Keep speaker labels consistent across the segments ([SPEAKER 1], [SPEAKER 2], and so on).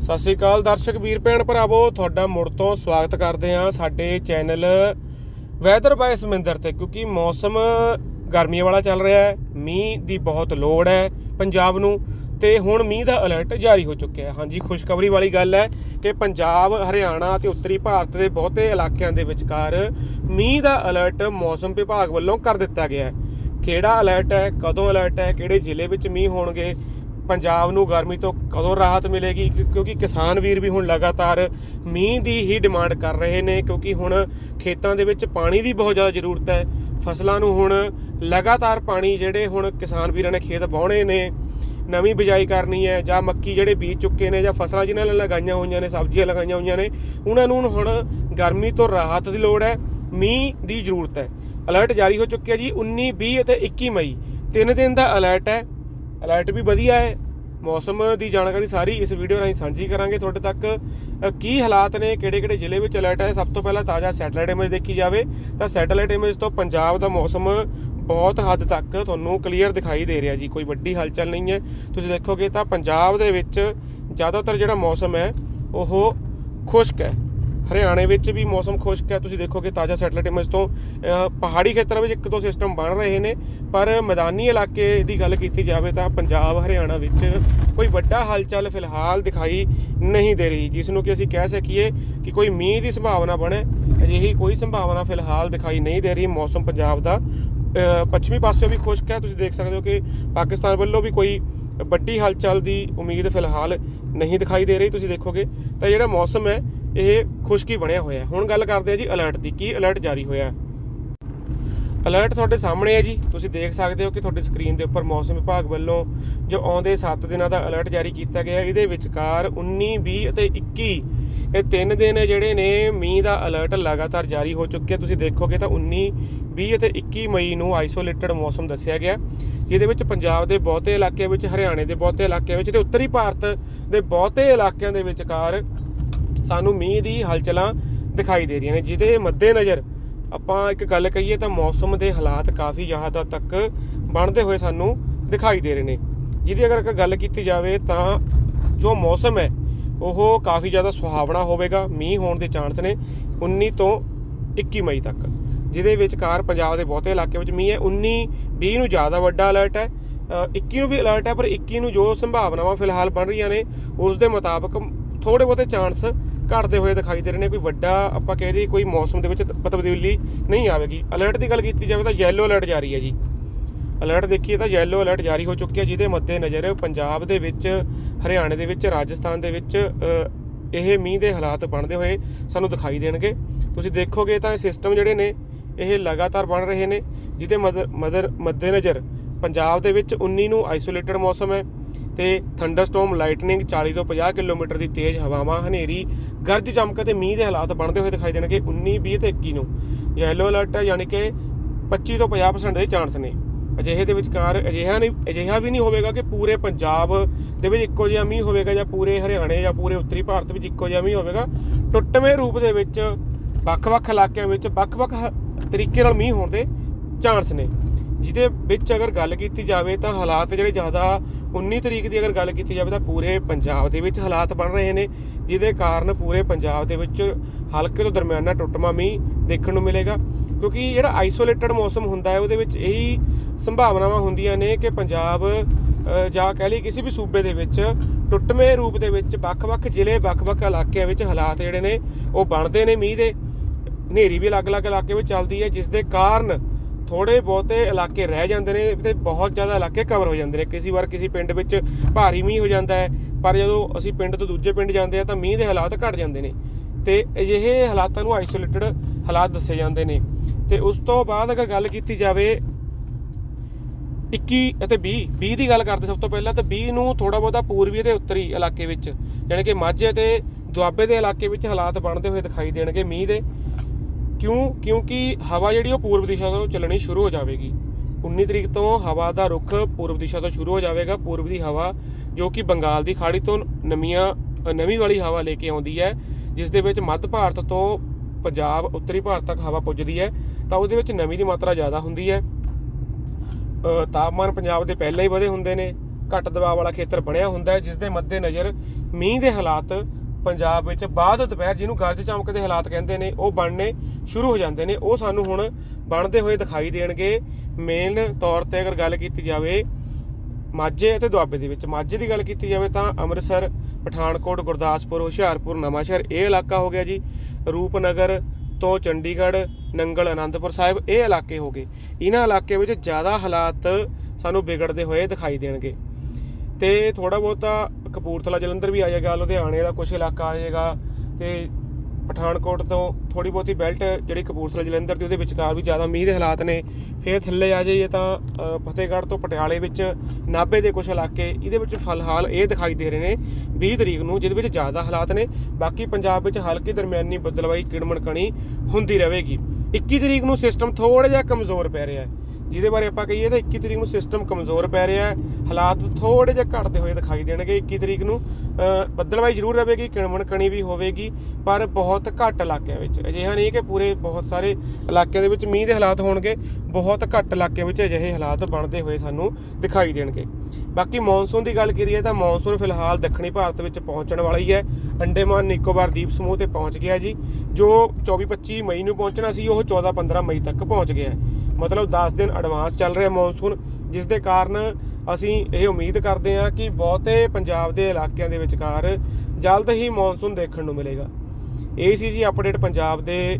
[SPEAKER 1] ਸਤਿ ਸ਼੍ਰੀ ਅਕਾਲ ਦਰਸ਼ਕ ਵੀਰ ਭੈਣ ਭਰਾਵੋ, ਤੁਹਾਡਾ ਮੁੜ ਤੋਂ ਸਵਾਗਤ ਕਰਦੇ ਹਾਂ ਸਾਡੇ ਚੈਨਲ ਵੈਦਰ ਬਾਈ ਸਮਿੰਦਰ ਤੇ, ਕਿਉਂਕਿ ਮੌਸਮ ਗਰਮੀ ਵਾਲਾ ਚੱਲ ਰਿਹਾ ਹੈ, ਮੀਂਹ ਦੀ ਬਹੁਤ ਲੋੜ ਹੈ ਪੰਜਾਬ ਨੂੰ ਤੇ ਹੁਣ ਮੀਂਹ ਦਾ ਅਲਰਟ ਜਾਰੀ ਹੋ ਚੁੱਕਿਆ ਹੈ। ਹਾਂਜੀ, ਖੁਸ਼ਖਬਰੀ ਵਾਲੀ ਗੱਲ ਹੈ ਕਿ ਪੰਜਾਬ, ਹਰਿਆਣਾ ਤੇ ਉੱਤਰੀ ਭਾਰਤ ਦੇ ਬਹੁਤੇ ਇਲਾਕਿਆਂ ਦੇ ਵਿਚਕਾਰ ਮੀਂਹ ਦਾ ਅਲਰਟ ਮੌਸਮ ਵਿਭਾਗ ਵੱਲੋਂ ਕਰ ਦਿੱਤਾ ਗਿਆ ਹੈ। ਕਿਹੜਾ ਅਲਰਟ ਹੈ, ਕਦੋਂ ਅਲਰਟ ਹੈ, ਕਿਹੜੇ ਜ਼ਿਲ੍ਹੇ ਵਿੱਚ ਮੀਂਹ ਹੋਣਗੇ ਪੰਜਾਬ ਨੂੰ ਗਰਮੀ ਤੋਂ ਕਦੋਂ ਰਾਹਤ ਮਿਲੇਗੀ? ਕਿਉਂ- ਕਿਉਂਕਿ ਕਿਸਾਨ ਵੀਰ ਵੀ ਹੁਣ ਲਗਾਤਾਰ ਮੀਂਹ ਦੀ ਹੀ ਡਿਮਾਂਡ ਕਰ ਰਹੇ ਨੇ, ਕਿਉਂਕਿ ਹੁਣ ਖੇਤਾਂ ਦੇ ਵਿੱਚ ਪਾਣੀ ਦੀ ਬਹੁਤ ਜ਼ਿਆਦਾ ਜ਼ਰੂਰਤ ਹੈ। ਫਸਲਾਂ ਨੂੰ ਹੁਣ ਲਗਾਤਾਰ ਪਾਣੀ ਜਿਹੜੇ ਹੁਣ ਕਿਸਾਨ ਵੀਰਾਂ ਨੇ ਖੇਤ ਵਾਹੁਣੇ ਨੇ, ਨਵੀਂ ਬਿਜਾਈ ਕਰਨੀ ਹੈ ਜਾਂ ਮੱਕੀ ਜਿਹੜੇ ਬੀਜ ਚੁੱਕੇ ਨੇ ਜਾਂ ਫਸਲਾਂ ਜਿਨ੍ਹਾਂ ਨੇ ਲਗਾਈਆਂ ਹੋਈਆਂ ਨੇ, ਸਬਜ਼ੀਆਂ ਲਗਾਈਆਂ ਹੋਈਆਂ ਨੇ, ਉਹਨਾਂ ਨੂੰ ਹੁਣ ਗਰਮੀ ਤੋਂ ਰਾਹਤ ਦੀ ਲੋੜ ਹੈ, ਮੀਂਹ ਦੀ ਜ਼ਰੂਰਤ ਹੈ। ਅਲਰਟ ਜਾਰੀ ਹੋ ਚੁੱਕਿਆ ਜੀ 19 20 ਅਤੇ 21 ਮਈ। ਤਿੰਨ ਦਿਨ ਦਾ ਅਲਰਟ ਹੈ। ਅਲਰਟ ਵੀ ਵਧੀਆ ਹੈ। ਮੌਸਮ ਦੀ ਜਾਣਕਾਰੀ ਸਾਰੀ ਇਸ ਵੀਡੀਓ ਰਾਹੀਂ ਸਾਂਝੀ ਕਰਾਂਗੇ। ਤੁਹਾਡੇ ਤੱਕ ਕੀ ਹਾਲਾਤ ਨੇ, ਕਿਹੜੇ-ਕਿਹੜੇ ਜ਼ਿਲ੍ਹੇ ਵਿੱਚ ਅਲਰਟ ਹੈ? ਸਭ ਤੋਂ ਪਹਿਲਾਂ ਤਾਜ਼ਾ ਸੈਟਲਾਈਟ ਇਮੇਜ ਦੇਖੀ ਜਾਵੇ, ਤਾਂ ਸੈਟੇਲਾਈਟ ਇਮੇਜ ਤੋਂ ਪੰਜਾਬ ਦਾ ਮੌਸਮ ਬਹੁਤ ਹੱਦ ਤੱਕ ਤੁਹਾਨੂੰ ਕਲੀਅਰ ਦਿਖਾਈ ਦੇ ਰਿਹਾ ਜੀ। ਕੋਈ ਵੱਡੀ ਹਲਚਲ ਨਹੀਂ ਹੈ। ਤੁਸੀਂ ਦੇਖੋਗੇ ਤਾਂ ਪੰਜਾਬ ਦੇ ਵਿੱਚ ਜ਼ਿਆਦਾਤਰ ਜਿਹੜਾ ਮੌਸਮ ਹੈ, ਉਹ ਖੁਸ਼ਕ ਹੈ। ਹਰਿਆਣੇ ਵਿੱਚ ਵੀ ਮੌਸਮ ਖੁਸ਼ਕ ਹੈ। ਤੁਸੀਂ ਦੇਖੋਗੇ ਤਾਜ਼ਾ ਸੈਟਲਾਈਟ ਇਮੇਜ ਤੋਂ ਪਹਾੜੀ ਖੇਤਰਾਂ ਵਿੱਚ ਇੱਕ ਦੋ ਸਿਸਟਮ ਬਣ ਰਹੇ ਨੇ, ਪਰ ਮੈਦਾਨੀ ਇਲਾਕੇ ਦੀ ਗੱਲ ਕੀਤੀ ਜਾਵੇ ਤਾਂ ਪੰਜਾਬ, ਹਰਿਆਣਾ ਵਿੱਚ ਕੋਈ ਵੱਡਾ ਹਲਚਲ ਫਿਲਹਾਲ ਦਿਖਾਈ ਨਹੀਂ ਦੇ ਰਹੀ, ਜਿਸ ਨੂੰ ਕਿ ਅਸੀਂ ਕਹਿ ਸਕੀਏ ਕਿ ਕੋਈ ਮੀਂਹ ਦੀ ਸੰਭਾਵਨਾ ਬਣੇ। ਅਜਿਹੀ ਕੋਈ ਸੰਭਾਵਨਾ ਫਿਲਹਾਲ ਦਿਖਾਈ ਨਹੀਂ ਦੇ ਰਹੀ। ਮੌਸਮ ਪੰਜਾਬ ਦਾ ਪੱਛਮੀ ਪਾਸਿਓਂ ਵੀ ਖੁਸ਼ਕ ਹੈ। ਤੁਸੀਂ ਦੇਖ ਸਕਦੇ ਹੋ ਕਿ ਪਾਕਿਸਤਾਨ ਵੱਲੋਂ ਵੀ ਕੋਈ ਵੱਡੀ ਹਲਚਲ ਦੀ ਉਮੀਦ ਫਿਲਹਾਲ ਨਹੀਂ ਦਿਖਾਈ ਦੇ ਰਹੀ। ਤੁਸੀਂ ਦੇਖੋਗੇ ਤਾਂ ਜਿਹੜਾ ਮੌਸਮ ਹੈ ਇਹ ਖੁਸ਼ਕੀ ਬਣਿਆ ਹੋਇਆ ਹੁਣ ਗੱਲ ਕਰਦੇ ਹਾਂ ਜੀ ਅਲਰਟ ਦੀ। ਕੀ ਅਲਰਟ ਜਾਰੀ ਹੋਇਆ ਅਲਰਟ ਤੁਹਾਡੇ ਸਾਹਮਣੇ ਹੈ ਜੀ। ਤੁਸੀਂ ਦੇਖ ਸਕਦੇ ਹੋ ਕਿ ਤੁਹਾਡੀ ਸਕਰੀਨ ਦੇ ਉੱਪਰ ਮੌਸਮ ਵਿਭਾਗ ਵੱਲੋਂ ਜੋ ਆਉਂਦੇ 7 ਦਿਨਾਂ ਦਾ ਅਲਰਟ ਜਾਰੀ ਕੀਤਾ ਗਿਆ ਇਹਦੇ ਵਿਚਕਾਰ 19 20 ਅਤੇ 21 ਇਹ ਤਿੰਨ ਦਿਨ ਜਿਹੜੇ ਨੇ ਮੀਂਹ ਦਾ ਅਲਰਟ ਲਗਾਤਾਰ ਜਾਰੀ ਹੋ ਚੁੱਕਿਆ। ਤੁਸੀਂ ਦੇਖੋਗੇ ਤਾਂ 19 20 ਅਤੇ 21 ਮਈ ਨੂੰ ਆਈਸੋਲੇਟਡ ਮੌਸਮ ਦੱਸਿਆ ਗਿਆ ਜਿਹਦੇ ਵਿੱਚ ਪੰਜਾਬ ਦੇ ਬਹੁਤੇ ਇਲਾਕਿਆਂ ਵਿੱਚ, ਹਰਿਆਣੇ ਦੇ ਬਹੁਤੇ ਇਲਾਕਿਆਂ ਵਿੱਚ ਤੇ ਉੱਤਰੀ ਭਾਰਤ ਦੇ ਬਹੁਤੇ ਇਲਾਕਿਆਂ ਦੇ ਵਿਚਕਾਰ ਸਾਨੂੰ ਮੀਂਹ ਦੀ ਹਲਚਲਾਂ ਦਿਖਾਈ ਦੇ ਰਹੀਆਂ ਨੇ ਜਿਹਦੇ ਮੱਦੇਨਜ਼ਰ ਆਪਾਂ ਇੱਕ ਗੱਲ ਕਹੀਏ ਤਾਂ ਮੌਸਮ ਦੇ ਹਾਲਾਤ ਕਾਫੀ ਜ਼ਿਆਦਾ ਤੱਕ ਬਣਦੇ ਹੋਏ ਸਾਨੂੰ ਦਿਖਾਈ ਦੇ ਰਹੇ ਨੇ। ਜਿਹਦੀ ਅਗਰ ਗੱਲ ਕੀਤੀ ਜਾਵੇ ਤਾਂ ਜੋ ਮੌਸਮ ਹੈ ਉਹ ਕਾਫੀ ਜ਼ਿਆਦਾ ਸੁਹਾਵਣਾ ਹੋਵੇਗਾ ਮੀਂਹ ਹੋਣ ਦੇ ਚਾਂਸ ਨੇ 19 ਤੋਂ 21 ਮਈ ਤੱਕ ਜਿਹਦੇ ਵਿਚਕਾਰ ਪੰਜਾਬ ਦੇ ਬਹੁਤੇ ਇਲਾਕੇ ਵਿੱਚ ਮੀਂਹ ਹੈ। 19 20 ਨੂੰ ਜ਼ਿਆਦਾ ਵੱਡਾ ਅਲਰਟ ਹੈ ਅ, 21 ਨੂੰ ਵੀ ਅਲਰਟ ਹੈ ਪਰ 21 ਨੂੰ ਜੋ ਸੰਭਾਵਨਾਵਾਂ ਫਿਲਹਾਲ ਬਣ ਰਹੀਆਂ ਨੇ ਉਸ ਦੇ ਮੁਤਾਬਕ ਥੋੜੇ ਬਹੁਤੇ ਚਾਂਸ ਘਟਦੇ ਹੋਏ ਦਿਖਾਈ ਦੇ ਰਹੇ ਨੇ, ਕੋਈ ਵੱਡਾ ਆਪਾਂ ਕਹਿ ਦਈਏ ਕੋਈ ਮੌਸਮ ਦੇ ਵਿੱਚ ਤਬਦੀਲੀ ਨਹੀਂ ਆਵੇਗੀ। ਅਲਰਟ ਦੀ ਗੱਲ ਕੀਤੀ ਜਾਵੇ ਤਾਂ ਯੈਲੋ ਅਲਰਟ ਜਾਰੀ ਹੈ ਜੀ। ਅਲਰਟ ਦੇਖੀਏ ਤਾਂ ਯੈਲੋ ਅਲਰਟ ਜਾਰੀ ਹੋ ਚੁੱਕਿਆ ਜਿਹਦੇ ਮੱਦੇ ਨਜ਼ਰ ਪੰਜਾਬ ਦੇ ਵਿੱਚ, ਹਰਿਆਣੇ ਦੇ ਵਿੱਚ, ਰਾਜਸਥਾਨ ਦੇ ਵਿੱਚ ਇਹ ਮੀਂਹ ਦੇ ਹਾਲਾਤ ਬਣਦੇ ਹੋਏ ਸਾਨੂੰ ਦਿਖਾਈ ਦੇਣਗੇ। ਤੁਸੀਂ ਦੇਖੋਗੇ ਤਾਂ ਇਹ ਸਿਸਟਮ ਜਿਹੜੇ ਨੇ, ਇਹ ਲਗਾਤਾਰ ਬਣ ਰਹੇ ਨੇ, ਜਿਹਦੇ ਮਦਰ ਮਦਰ ਮੱਦੇ ਨਜ਼ਰ ਪੰਜਾਬ ਦੇ ਵਿੱਚ 19 ਨੂੰ ਆਈਸੋਲੇਟਡ ਮੌਸਮ ਹੈ। ਤੇ ਥੰਡਰਸਟਾਰਮ ਲਾਈਟਨਿੰਗ 40 ਤੋਂ 50 ਕਿਲੋਮੀਟਰ ਦੀ ਤੇਜ਼ ਹਵਾਵਾਂ, ਹਨੇਰੀ, ਗਰਜ ਚਮਕ ਤੇ ਮੀਂਹ ਦੇ ਹਾਲਾਤ ਬਣਦੇ ਹੋਏ ਦਿਖਾਈ ਦੇਣਗੇ 19 20 ਤੇ 21 ਨੂੰ। ਯੈਲੋ ਅਲਰਟ ਯਾਨੀ ਕਿ 25 ਤੋਂ 50% ਦੇ ਚਾਂਸ ਨੇ। ਅਜਿਹੇ ਦੇ ਵਿਚਕਾਰ ਅਜਿਹਾ ਨਹੀਂ, ਅਜਿਹਾ ਵੀ ਨਹੀਂ ਹੋਵੇਗਾ ਕਿ ਪੂਰੇ ਪੰਜਾਬ ਦੇ ਵਿੱਚ ਇੱਕੋ ਜਿਹਾ ਮੀਂਹ ਹੋਵੇਗਾ ਜਾਂ ਪੂਰੇ ਹਰਿਆਣੇ ਜਾਂ ਪੂਰੇ ਉੱਤਰੀ ਭਾਰਤ ਵਿੱਚ ਇੱਕੋ ਜਿਹਾ ਮੀਂਹ ਹੋਵੇਗਾ। ਟੁੱਟਵੇਂ ਰੂਪ ਦੇ ਵਿੱਚ, ਵੱਖ-ਵੱਖ ਇਲਾਕਿਆਂ ਵਿੱਚ ਵੱਖ-ਵੱਖ ਹ- ਤਰੀਕੇ ਨਾਲ ਮੀਂਹ ਹੋਣ ਦੇ ਚਾਂਸ ਨੇ। ਜਿਹਦੇ ਵਿੱਚ ਅਗਰ ਗੱਲ ਕੀਤੀ ਜਾਵੇ ਤਾਂ ਹਾਲਾਤ ਜਿਹੜੇ ਜ਼ਿਆਦਾ 19 ਤਰੀਕ ਦੀ ਅਗਰ ਗੱਲ ਕੀਤੀ ਜਾਵੇ ਤਾਂ ਪੂਰੇ ਪੰਜਾਬ ਦੇ ਵਿੱਚ ਹਾਲਾਤ ਬਣ ਰਹੇ ਨੇ, ਜਿਹਦੇ ਕਾਰਨ ਪੂਰੇ ਪੰਜਾਬ ਦੇ ਵਿੱਚ ਹਲਕੇ ਤੋਂ ਦਰਮਿਆਨਾ ਟੁੱਟਮਾ ਮੀਂਹ ਦੇਖਣ ਨੂੰ ਮਿਲੇਗਾ। ਕਿਉਂਕਿ ਜਿਹੜਾ ਆਈਸੋਲੇਟਡ ਮੌਸਮ ਹੁੰਦਾ ਹੈ, ਉਹਦੇ ਵਿੱਚ ਇਹੀ ਸੰਭਾਵਨਾਵਾਂ ਹੁੰਦੀਆਂ ਨੇ ਕਿ ਪੰਜਾਬ ਜਾਂ ਕਹਿ ਲਈ ਕਿਸੇ ਵੀ ਸੂਬੇ ਦੇ ਵਿੱਚ ਟੁੱਟਵੇਂ ਰੂਪ ਦੇ ਵਿੱਚ ਵੱਖ-ਵੱਖ ਜ਼ਿਲ੍ਹੇ, ਵੱਖ-ਵੱਖ ਇਲਾਕਿਆਂ ਵਿੱਚ ਹਾਲਾਤ ਜਿਹੜੇ ਨੇ, ਉਹ ਬਣਦੇ ਨੇ ਮੀਂਹ ਦੇ। ਹਨੇਰੀ ਵੀ ਅਲੱਗ-ਅਲੱਗ ਇਲਾਕੇ ਵਿੱਚ ਚੱਲਦੀ ਹੈ, ਜਿਸ ਦੇ ਕਾਰਨ ਥੋੜੇ ਬਹੁਤੇ ਇਲਾਕੇ ਰਹਿ ਜਾਂਦੇ ਨੇ ਤੇ ਬਹੁਤ ਜ਼ਿਆਦਾ ਇਲਾਕੇ ਕਵਰ ਹੋ ਜਾਂਦੇ ਨੇ। ਕਿਸੇ ਵਾਰ ਕਿਸੇ ਪਿੰਡ ਵਿੱਚ ਭਾਰੀ ਮੀਂਹ ਹੋ ਜਾਂਦਾ ਹੈ, ਪਰ ਜਦੋਂ ਅਸੀਂ ਪਿੰਡ ਤੋਂ ਦੂਜੇ ਪਿੰਡ ਜਾਂਦੇ ਆ ਤਾਂ ਮੀਂਹ ਦੇ ਹਾਲਾਤ ਘਟ ਜਾਂਦੇ ਨੇ ਤੇ ਅਜਿਹੇ ਹਾਲਾਤਾਂ ਨੂੰ ਆਈਸੋਲੇਟਡ ਹਾਲਾਤ ਦੱਸੇ ਜਾਂਦੇ ਨੇ। ਤੇ ਉਸ ਤੋਂ ਬਾਅਦ ਅਗਰ ਗੱਲ ਕੀਤੀ ਜਾਵੇ 21 ਅਤੇ 20 20 ਦੀ ਗੱਲ ਕਰਦੇ ਸਭ ਤੋਂ ਪਹਿਲਾਂ ਤਾਂ 20 ਨੂੰ ਥੋੜਾ ਬਹੁਤਾ ਪੂਰਬੀ ਅਤੇ ਉੱਤਰੀ ਇਲਾਕੇ ਵਿੱਚ ਯਾਨੀ ਕਿ ਮਾਝੇ ਤੇ ਦੁਆਬੇ ਦੇ ਇਲਾਕੇ ਵਿੱਚ ਹਾਲਾਤ ਬਣਦੇ ਹੋਏ ਦਿਖਾਈ ਦੇਣਗੇ ਮੀਂਹ ਦੇ। ਕਿਉਂ ਕਿਉਂਕਿ ਹਵਾ ਜਿਹੜੀ ਉਹ ਪੂਰਬ ਦਿਸ਼ਾ ਤੋਂ ਚੱਲਣੀ ਸ਼ੁਰੂ ਹੋ ਜਾਵੇਗੀ। 19 ਤਰੀਕ ਤੋਂ ਹਵਾ ਦਾ ਰੁਖ ਪੂਰਬ ਦਿਸ਼ਾ ਤੋਂ ਸ਼ੁਰੂ ਹੋ ਜਾਵੇਗਾ। ਪੂਰਬ ਦੀ ਹਵਾ ਜੋ ਕਿ ਬੰਗਾਲ ਦੀ ਖਾੜੀ ਤੋਂ ਨਵੀਆਂ ਨਵੀਂ ਵਾਲੀ ਹਵਾ ਲੈ ਕੇ ਆਉਂਦੀ ਹੈ, ਜਿਸ ਦੇ ਵਿੱਚ ਮੱਧ ਭਾਰਤ ਤੋਂ ਪੰਜਾਬ, ਉੱਤਰੀ ਭਾਰਤ ਤੱਕ ਹਵਾ ਪੁੱਜਦੀ ਹੈ, ਤਾਂ ਉਹਦੇ ਵਿੱਚ ਨਮੀ ਦੀ ਮਾਤਰਾ ਜ਼ਿਆਦਾ ਹੁੰਦੀ ਹੈ। ਤਾਪਮਾਨ ਪੰਜਾਬ ਦੇ ਪਹਿਲਾਂ ਹੀ ਵਧੇ ਹੁੰਦੇ ਨੇ। ਘੱਟ ਦਬਾਅ ਵਾਲਾ ਖੇਤਰ ਬਣਿਆ ਹੁੰਦਾ ਹੈ, ਜਿਸ ਦੇ ਮੱਦੇ ਨਜ਼ਰ ਮੀਂਹ ਦੇ ਹਾਲਾਤ ਪੰਜਾਬ ਵਿੱਚ ਬਾਅਦ ਦੁਪਹਿਰ ਜਿਹਨੂੰ ਗਰਜ ਚਮਕ ਦੇ ਹਾਲਾਤ ਕਹਿੰਦੇ ਨੇ, ਉਹ ਬਣਨੇ ਸ਼ੁਰੂ ਹੋ ਜਾਂਦੇ ਨੇ। ਉਹ ਸਾਨੂੰ ਹੁਣ ਬਣਦੇ ਹੋਏ ਦਿਖਾਈ ਦੇਣਗੇ। ਮੇਨ ਤੌਰ ਤੇ ਅਗਰ ਗੱਲ ਕੀਤੀ ਜਾਵੇ ਮਾਝੇ ਅਤੇ ਦੁਆਬੇ ਦੇ ਵਿੱਚ, ਮਾਝੇ ਦੀ ਗੱਲ ਕੀਤੀ ਜਾਵੇ ਤਾਂ ਅੰਮ੍ਰਿਤਸਰ, ਪਠਾਨਕੋਟ, ਗੁਰਦਾਸਪੁਰ, ਹੁਸ਼ਿਆਰਪੁਰ, ਨਵਾਂਸ਼ਹਿਰ, ਇਹ ਇਲਾਕਾ ਹੋ ਗਿਆ ਜੀ। ਰੂਪਨਗਰ ਤੋਂ ਚੰਡੀਗੜ੍ਹ, ਨੰਗਲ ਆਨੰਦਪੁਰ ਸਾਹਿਬ, ਇਹ ਇਲਾਕੇ ਹੋ ਗਏ। ਇਹਨਾਂ ਇਲਾਕੇ ਵਿੱਚ ਜ਼ਿਆਦਾ ਹਾਲਾਤ ਸਾਨੂੰ ਵਿਗੜਦੇ ਹੋਏ ਦਿਖਾਈ ਦੇਣਗੇ। ਤੇ ਥੋੜਾ ਬਹੁਤਾ ਕਪੂਰਥਲਾ, ਜਲੰਧਰ ਵੀ ਆ ਜਾਏਗਾ, ਲੁਧਿਆਣੇ ਦਾ ਕੁਝ ਇਲਾਕਾ ਆ ਜਾਏਗਾ। ਤੇ ਪਠਾਨਕੋਟ ਤੋਂ ਥੋੜੀ ਬਹੁਤੀ ਬੈਲਟ ਜਿਹੜੀ ਕਪੂਰਥਲਾ ਜਲੰਧਰ ਦੀ, ਉਹਦੇ ਵਿਚਕਾਰ ਵੀ ਜ਼ਿਆਦਾ ਮੀਂਹ ਦੇ ਹਾਲਾਤ ਨੇ। ਫਿਰ ਥੱਲੇ ਆ ਜਾਈਏ ਤਾਂ ਫਤਿਹਗੜ੍ਹ ਤੋਂ ਪਟਿਆਲੇ ਵਿੱਚ ਨਾਭੇ ਦੇ ਕੁਝ ਇਲਾਕੇ, ਇਹਦੇ ਵਿੱਚ ਫਿਲਹਾਲ ਇਹ ਦਿਖਾਈ ਦੇ ਰਹੇ ਨੇ 20 ਤਰੀਕ ਨੂੰ, ਜਿਹਦੇ ਵਿੱਚ ਜ਼ਿਆਦਾ ਹਾਲਾਤ ਨੇ। ਬਾਕੀ ਪੰਜਾਬ ਵਿੱਚ ਹਲਕੀ ਦਰਮਿਆਨੀ ਬੱਦਲਵਾਈ ਕਿੜਮਣ ਕਣੀ ਹੁੰਦੀ ਰਹੇਗੀ। 21 ਤਰੀਕ ਨੂੰ ਸਿਸਟਮ ਥੋੜਾ ਜਿਹਾ ਕਮਜ਼ੋਰ ਪੈ ਰਿਹਾ ਹੈ। ਜਿਹਦੇ ਬਾਰੇ ਆਪਾਂ ਕਹੀਏ ਤਾਂ 21 ਤਰੀਕ ਨੂੰ ਸਿਸਟਮ ਕਮਜ਼ੋਰ ਪੈ ਰਿਹਾ ਹੈ। ਹਾਲਾਤ ਥੋੜੇ ਜਿਹਾ ਘਟਦੇ ਹੋਏ ਦਿਖਾਈ ਦੇਣਗੇ। 21 ਤਰੀਕ ਨੂੰ ਅ, ਬੱਦਲਵਾਈ ਜ਼ਰੂਰ ਰਹੇਗੀ ਕਿਣਮਣ ਕਣੀ ਵੀ ਹੋਵੇਗੀ ਪਰ ਬਹੁਤ ਘੱਟ ਇਲਾਕਿਆਂ ਵਿੱਚ। ਅਜਿਹਾ ਨਹੀਂ ਕਿ ਪੂਰੇ ਬਹੁਤ ਸਾਰੇ ਇਲਾਕਿਆਂ ਦੇ ਵਿੱਚ ਮੀਂਹ ਦੇ ਹਾਲਾਤ ਹੋਣਗੇ। ਬਹੁਤ ਘੱਟ ਇਲਾਕਿਆਂ ਵਿੱਚ ਅਜਿਹੇ ਹਾਲਾਤ ਬਣਦੇ ਹੋਏ ਸਾਨੂੰ ਦਿਖਾਈ ਦੇਣਗੇ। ਬਾਕੀ ਮੌਨਸੂਨ ਦੀ ਗੱਲ ਕਰੀਏ ਤਾਂ ਮੌਨਸੂਨ ਫਿਲਹਾਲ ਦੱਖਣੀ ਭਾਰਤ ਵਿੱਚ ਪਹੁੰਚਣ ਵਾਲੀ ਹੈ ਅੰਡੇਮਾਨ ਨਿਕੋਬਾਰ ਦੀਪ ਸਮੂਹ ਤੇ ਪਹੁੰਚ ਗਿਆ ਜੀ। ਜੋ 24-25 ਮਈ ਨੂੰ ਪਹੁੰਚਣਾ ਸੀ ਉਹ 14-15 ਮਈ ਤੱਕ ਪਹੁੰਚ ਗਿਆ ਹੈ। ਮਤਲਬ 10 ਦਿਨ ਐਡਵਾਂਸ ਚੱਲ ਰਿਹਾ ਮੌਨਸੂਨ ਜਿਸ ਦੇ ਕਾਰਨ ਅਸੀਂ ਇਹ ਉਮੀਦ ਕਰਦੇ ਹਾਂ ਕਿ ਬਹੁਤੇ ਪੰਜਾਬ ਦੇ ਇਲਾਕਿਆਂ ਦੇ ਵਿਚਕਾਰ ਜਲਦ ਹੀ ਮੌਨਸੂਨ ਦੇਖਣ ਨੂੰ ਮਿਲੇਗਾ। ਇਹ ਸੀ ਜੀ ਅਪਡੇਟ ਪੰਜਾਬ ਦੇ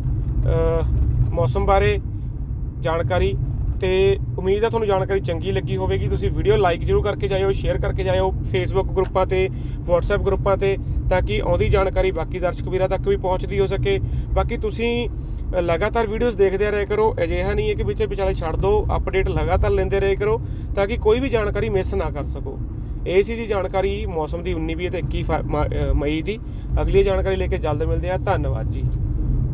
[SPEAKER 1] ਮੌਸਮ ਬਾਰੇ ਜਾਣਕਾਰੀ ਤੇ ਉਮੀਦ ਹੈ ਤੁਹਾਨੂੰ ਜਾਣਕਾਰੀ ਚੰਗੀ ਲੱਗੀ ਹੋਵੇਗੀ। ਤੁਸੀਂ ਵੀਡੀਓ ਲਾਈਕ ਜਰੂਰ ਕਰਕੇ ਜਾਇਓ ਸ਼ੇਅਰ ਕਰਕੇ ਜਾਇਓ ਫੇਸਬੁੱਕ ਗਰੁੱਪਾਂ ਤੇ, WhatsApp ਗਰੁੱਪਾਂ ਤੇ, ਤਾਂ ਕਿ ਆਉਂਦੀ ਜਾਣਕਾਰੀ ਬਾਕੀ ਦਰਸ਼ਕ ਵੀਰਾਂ ਤੱਕ ਵੀ ਪਹੁੰਚਦੀ ਹੋ ਸਕੇ। ਬਾਕੀ ਤੁਸੀਂ ਲਗਾਤਾਰ ਵੀਡੀਓਜ਼ ਦੇਖਦੇ ਰਹੇ ਕਰੋ, ਅਜਿਹਾ ਨਹੀਂ ਹੈ ਕਿ ਵਿੱਚੇ ਵਿਚਾਲੇ ਛੱਡ ਦਿਓ ਅਪਡੇਟ ਲਗਾਤਾਰ ਲੈਂਦੇ ਰਹੇ ਕਰੋ, ਤਾਂ ਕਿ ਕੋਈ ਵੀ ਜਾਣਕਾਰੀ ਮਿਸ ਨਾ ਕਰ ਸਕੋ। ਇਹ ਸੀ ਜੀ ਜਾਣਕਾਰੀ ਮੌਸਮ ਦੀ 19 ਵੀਹ ਤੇ 21 ਫ- ਮਈ ਦੀ। ਅਗਲੀ ਜਾਣਕਾਰੀ ਲੈ ਕੇ ਜਲਦ ਮਿਲਦੇ ਹਾਂ। ਧੰਨਵਾਦ ਜੀ।